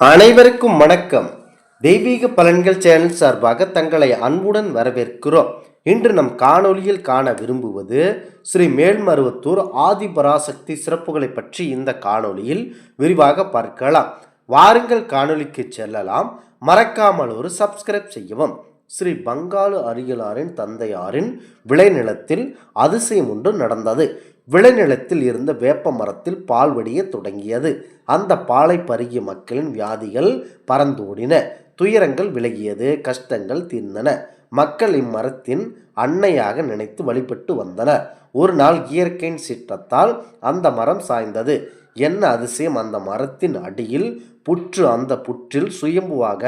அனைவருக்கும் வணக்கம். தெய்வீக பலன்கள் சேனல் சார்பாக தங்களை அன்புடன் வரவேற்கிறோம். இன்று நம் காணொலியில் காண விரும்புவது ஸ்ரீ மேல்மருவத்தூர் ஆதிபராசக்தி சிறப்புகளை பற்றி இந்த காணொளியில் விரிவாக பார்க்கலாம். வாருங்கள் காணொலிக்கு செல்லலாம். மறக்காமல் ஒரு சப்ஸ்கிரைப் செய்யவும். ஸ்ரீ பங்காளு அரியலாரின் தந்தையாரின் விளைநிலத்தில் அதிசயம் ஒன்று நடந்தது. விளைநிலத்தில் இருந்த வேப்ப மரத்தில் பால் வடிய தொடங்கியது. அந்த பாலை பருகிய மக்களின் வியாதிகள் பறந்தோடின. துயரங்கள் விலகியது. கஷ்டங்கள் தீர்ந்தன. மக்கள் இம்மரத்தின் அன்னையாக நினைத்து வழிபட்டு வந்தனர். ஒரு நாள் இயற்கையின் சீற்றத்தால் அந்த மரம் சாய்ந்தது. என்ன அதிசயம்? அந்த மரத்தின் அடியில் புற்று அந்த புற்றில் சுயம்புவாக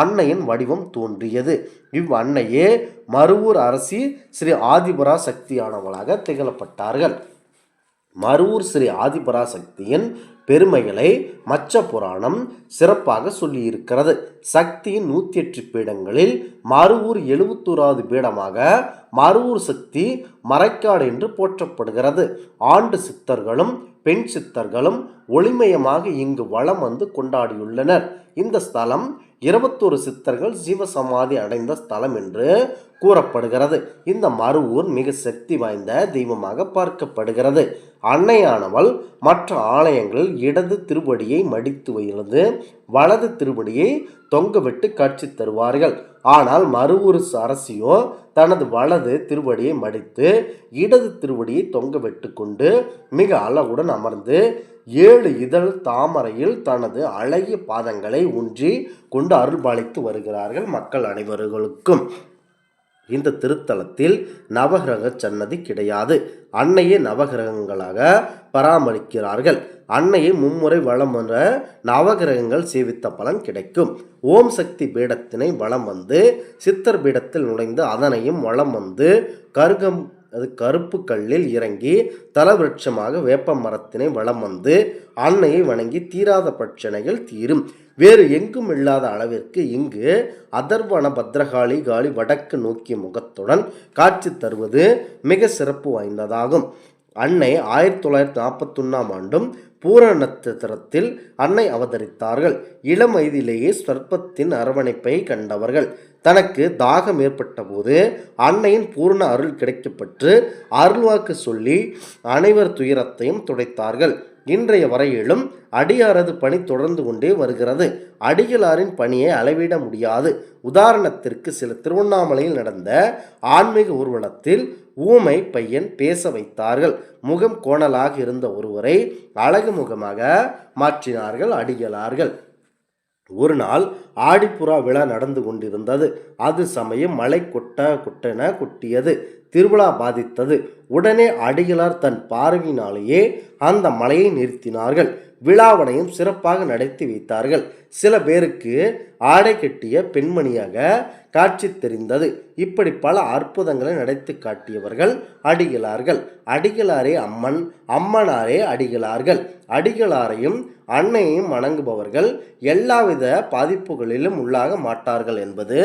அன்னையின் வடிவம் தோன்றியது. இவ் அன்னையே மருவூர் அரசி ஸ்ரீ ஆதிபரா சக்தியானவளாக திகழப்பட்டார்கள். மருவூர் ஸ்ரீ ஆதிபராசக்தியின் பெருமைகளை மச்ச புராணம் சிறப்பாக சொல்லியிருக்கிறது. சக்தியின் நூற்றி எட்டு பீடங்களில் மருவூர் எழுபத்தோராவது பீடமாக மருவூர் சக்தி மறைக்காடு என்று போற்றப்படுகிறது. ஆண்டு சித்தர்களும் பெண் சித்தர்களும் ஒளிமயமாக இங்கு வளம் வந்து கொண்டாடியுள்ளனர். இந்த ஸ்தலம் இருபத்தோரு சித்தர்கள் ஜீவசமாதி அடைந்த ஸ்தலம் என்று கூறப்படுகிறது. இந்த மருவூர் மிக சக்தி வாய்ந்த தெய்வமாக பார்க்கப்படுகிறது. அன்னையானவள் மற்ற ஆலயங்களில் இடது திருவடியை மடித்து வைத்து வலது திருவடியை தொங்கவிட்டு காட்சி தருவார்கள். ஆனால் மறுவூர் அரசியோ தனது வலது திருவடியை மடித்து இடது திருவடியை தொங்க விட்டு கொண்டு மிக அழகுடன் அமர்ந்து ஏழு இதழ் தாமரையில் தனது அழகிய பாதங்களை ஊன்றி கொண்டு அருள்பாலித்து வருகிறார்கள் மக்கள் அனைவர்களுக்கும். இந்த திருத்தலத்தில் நவகிரக சன்னதி கிடையாது. அன்னையே நவகிரகங்களாக பராமரிக்கிறார்கள். அன்னையை மும்முறை வளம் வர நவகிரகங்கள் சேவித்த பலன் கிடைக்கும். ஓம் சக்தி பீடத்தினை வளம் வந்து சித்தர் பீடத்தில் நுழைந்து அதனையும் வளம் வந்து கருகம் அது கருப்பு கல்லில் இறங்கி தலவிருட்சமாக வேப்ப மரத்தினை வளம் வந்து அன்னையை வணங்கி தீராத பிரச்சனைகள் தீரும். வேறு எங்கும் இல்லாத அளவிற்கு இங்கு அதர்வன பத்ரகாளி காளி வடக்கு நோக்கிய முகத்துடன் காட்சி தருவது மிக சிறப்பு வாய்ந்ததாகும். அன்னை ஆயிரத்தி தொள்ளாயிரத்தி நாற்பத்தொன்னாம் ஆண்டும் பூர நட்சத்திரத்தில் அன்னை அவதரித்தார்கள். இளம் வயதிலேயே சர்ப்பத்தின் அரவணைப்பை கண்டவர்கள். தனக்கு தாகம் ஏற்பட்டபோது அன்னையின் பூர்ண அருள் கிடைக்கப்பட்டு அருள்வாக்கு சொல்லி அனைவர் துயரத்தையும் துடைத்தார்கள். இன்றைய வரையிலும் அடியாரது பணி தொடர்ந்து கொண்டே வருகிறது. அடிகளாரின் பணியை அளவிட முடியாது. உதாரணத்திற்கு சில திருவண்ணாமலையில் நடந்த ஆன்மீக ஊர்வலத்தில் ஊமை பையன் பேச வைத்தார்கள். முகம் கோணலாக இருந்த ஒருவரை அழகு முகமாக மாற்றினார்கள் அடிகளார்கள். ஒரு நாள் ஆடிப்புறா விழா நடந்து கொண்டிருந்தது. அது சமயம் மழை கொட்ட கொட்டென கொட்டியது. திருவிழா பாதித்தது. உடனே அடிகளார் தன் பார்வையினாலேயே அந்த மலையை நிறுத்தினார்கள். விழாவனையும் சிறப்பாக நடத்தி வைத்தார்கள். சில பேருக்கு ஆடை கட்டிய பெண்மணியாக காட்சி தெரிந்தது. இப்படி பல அற்புதங்களை நடத்தி காட்டியவர்கள் அடிகளார்கள். அடிகளாரே அம்மன் அம்மனாரே அடிகளார்கள். அடிகளாரையும் அன்னையையும் வணங்குபவர்கள் எல்லாவித பாதிப்புகளிலும் உள்ளாக மாட்டார்கள் என்பது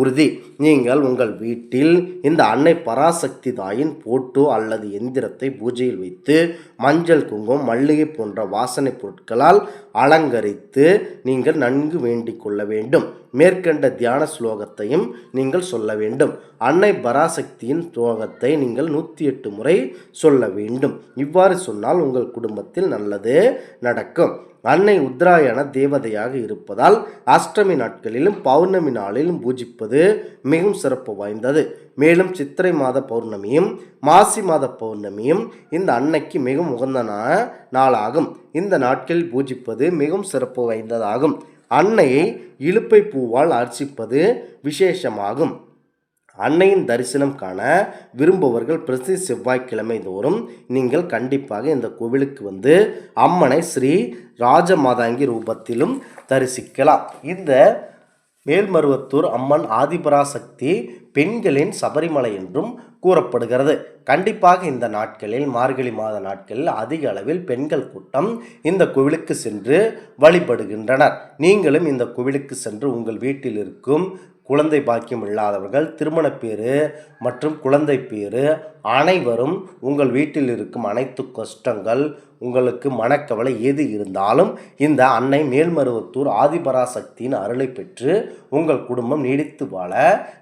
உறுதி. நீங்கள் உங்கள் வீட்டில் இந்த அன்னை பராசக்தி தாயின் போட்டோ அல்லது எந்திரத்தை பூஜையில் வைத்து மஞ்சள் குங்குமம் மல்லிகை போன்ற வாசனை பொருட்களால் அலங்கரித்து நீங்கள் நன்கு வேண்டிக் கொள்ள வேண்டும். மேற்கண்ட தியான ஸ்லோகத்தையும் நீங்கள் சொல்ல வேண்டும். அன்னை பராசக்தியின் ஸ்லோகத்தை நீங்கள் நூற்றி எட்டு முறை சொல்ல வேண்டும். இவ்வாறு சொன்னால் உங்கள் குடும்பத்தில் நல்லது நடக்கும். அன்னை உத்ராயண தேவதையாக இருப்பதால் அஷ்டமி நாட்களிலும் பௌர்ணமி நாளிலும் பூஜிப்பது மிகவும் சிறப்பு வாய்ந்தது. மேலும் சித்திரை மாத பௌர்ணமியும் மாசி மாத பௌர்ணமியும் இந்த அன்னைக்கு மிகவும் உகந்த நாளாகும். இந்த நாட்களில் பூஜிப்பது மிகவும் சிறப்பு வாய்ந்ததாகும். அன்னையை இழுப்பை பூவால் அர்ச்சிப்பது விசேஷமாகும். அன்னையின் தரிசனம் காண விரும்புவர்கள் பிரதி செவ்வாய்க்கிழமை தோறும் நீங்கள் கண்டிப்பாக இந்த கோவிலுக்கு வந்து அம்மனை ஸ்ரீ ராஜமாதாங்கி ரூபத்திலும் தரிசிக்கலாம். இந்த மேல்மருவத்தூர் அம்மன் ஆதிபராசக்தி பெண்களின் சபரிமலை என்றும் கூறப்படுகிறது. கண்டிப்பாக இந்த நாட்களில் மார்கழி மாத நாட்களில் அதிக அளவில் பெண்கள் கூட்டம் இந்த கோவிலுக்கு சென்று வழிபடுகின்றனர். நீங்களும் இந்த கோவிலுக்கு சென்று உங்கள் வீட்டில் இருக்கும் குழந்தை பாக்கியம் இல்லாதவர்கள் திருமணப் பேறு மற்றும் குழந்தை பேறு அனைவரும் உங்கள் வீட்டில் இருக்கும் அனைத்து கஷ்டங்கள் உங்களுக்கு மனக்கவலை எது இருந்தாலும் இந்த அன்னை மேல்மருவத்தூர் ஆதிபராசக்தியின் அருளை பெற்று உங்கள் குடும்பம் நீடித்து வாழ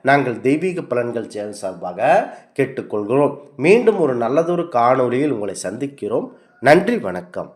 நாங்கள் தெய்வீக பலன்கள் சேனல் சார்பாக கேட்டுக்கொள்கிறோம். மீண்டும் ஒரு நல்லதொரு காணொலியில் உங்களை சந்திக்கிறோம். நன்றி வணக்கம்.